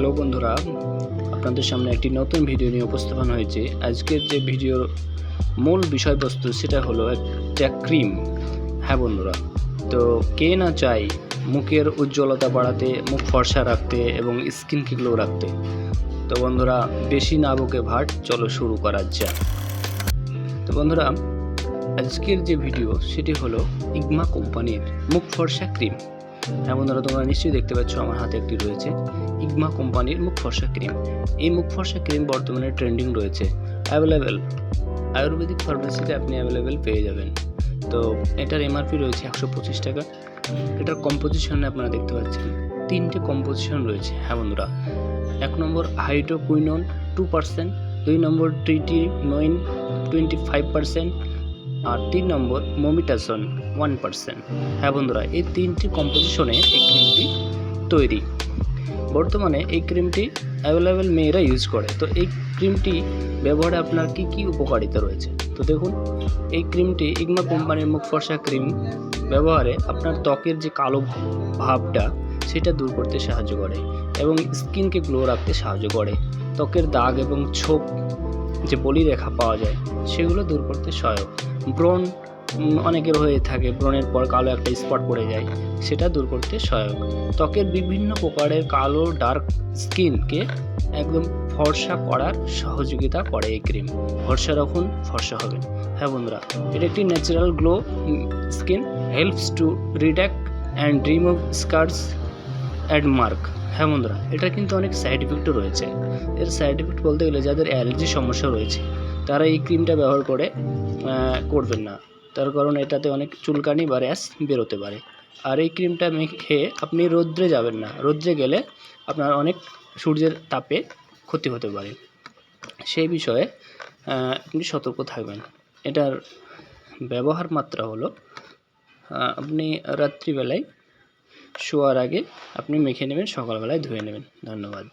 Hello বন্ধুরা, আপনাদের সামনে একটি নতুন ভিডিও নিয়ে উপস্থাপন হয়েছে। আজকের যে ভিডিওর মূল বিষয়বস্তু সেটা হলো একটা ক্রিম। হ্যাঁ বন্ধুরা, তো কে না চাই মুখের উজ্জ্বলতা বাড়াতে, মুখ ফর্সা রাখতে এবং স্কিনকে গ্লো রাখতে? তো বন্ধুরা, বেশি না বুকে ভাট, চলো শুরু করা যাক। তো বন্ধুরা, আজকের যে ভিডিও সেটি হলো ইগমা কোম্পানির মুখ ফর্সা ক্রিম। বন্ধুরা তোমরা নিশ্চয়ই দেখতে পাচ্ছ, আমার হাতে একটি রয়েছে ইগমা কোম্পানির মুখ ফর্সা ক্রিম। এই মুখ ফর্সা ক্রিম বর্তমানে ট্রেন্ডিং রয়েছে। অ্যাভেলেবেল আয়ুর্বেদিক ফার্মেসিতে আপনি অ্যাভেলেবেল পেয়ে যাবেন। তো এটার এমআরপি রয়েছে একশো পঁচিশ টাকা। এটার কম্পোজিশনে আপনারা দেখতে পাচ্ছেন, তিনটে কম্পোজিশন রয়েছে। হ্যাঁ বন্ধুরা, এক নম্বর হাইড্রোকুইনন টু পার্সেন্ট দুই নম্বর tretinoin twenty five percent আর তিন নম্বর মোমিটাসন ওয়ান পার্সেন্ট হ্যাঁ বন্ধুরা, এই তিনটি কম্পোজিশনে এই ক্রিমটি তৈরি। বর্তমানে এই ক্রিমটি অ্যাভেলেবেল মেয়েরা ইউজ করে। তো এই ক্রিমটি ব্যবহারে আপনার কি কি উপকারিতা রয়েছে? তো দেখুন, এই ক্রিমটি ইগমা কোম্পানির মুখ ফর্সা ক্রিম ব্যবহারে আপনার ত্বকের যে কালো ভাবটা, সেটা দূর করতে সাহায্য করে এবং স্কিনকে গ্লো রাখতে সাহায্য করে। ত্বকের দাগ এবং ছোপ যে বলি রেখা পাওয়া যায়, সেগুলো দূর করতে সহায়ক। ব্রণ অনেকের হয়ে থাকে, ব্রণের পর কালো একটা স্পট পড়ে যায়, সেটা দূর করতে সহায়ক। ত্বকের বিভিন্ন প্রকারের কালো ডার্ক স্কিনকে একদম ফর্সা করার সহযোগিতা করে এই ক্রিম। ফর্সা রাখুন ফর্সা হবে। হ্যাঁ বন্ধুরা, এটা একটি natural glow skin helps to redact and remove scars and mark হ্যাঁ বন্ধুরা, এটা কিন্তু অনেক সাইড ইফেক্টও রয়েছে। এর সাইড ইফেক্ট বলতে গেলে যাদের অ্যালার্জির সমস্যা রয়েছে, তারা এই ক্রিমটা ব্যবহার করে করবেন না। তার কারণ এটাতে অনেক চুলকানি বা র্যাশ বেরোতে পারে। আর এই ক্রিমটা মেখে আপনি রৌদ্রে যাবেন না। রৌদ্রে গেলে আপনার অনেক সূর্যের তাপে ক্ষতি হতে পারে। সেই বিষয়ে আপনি সতর্ক থাকবেন। এটার ব্যবহার মাত্রা হলো আপনি রাত্রিবেলায় শোয়ার আগে আপনি মেখে নেবেন, সকালবেলায় ধুয়ে নেবেন। ধন্যবাদ।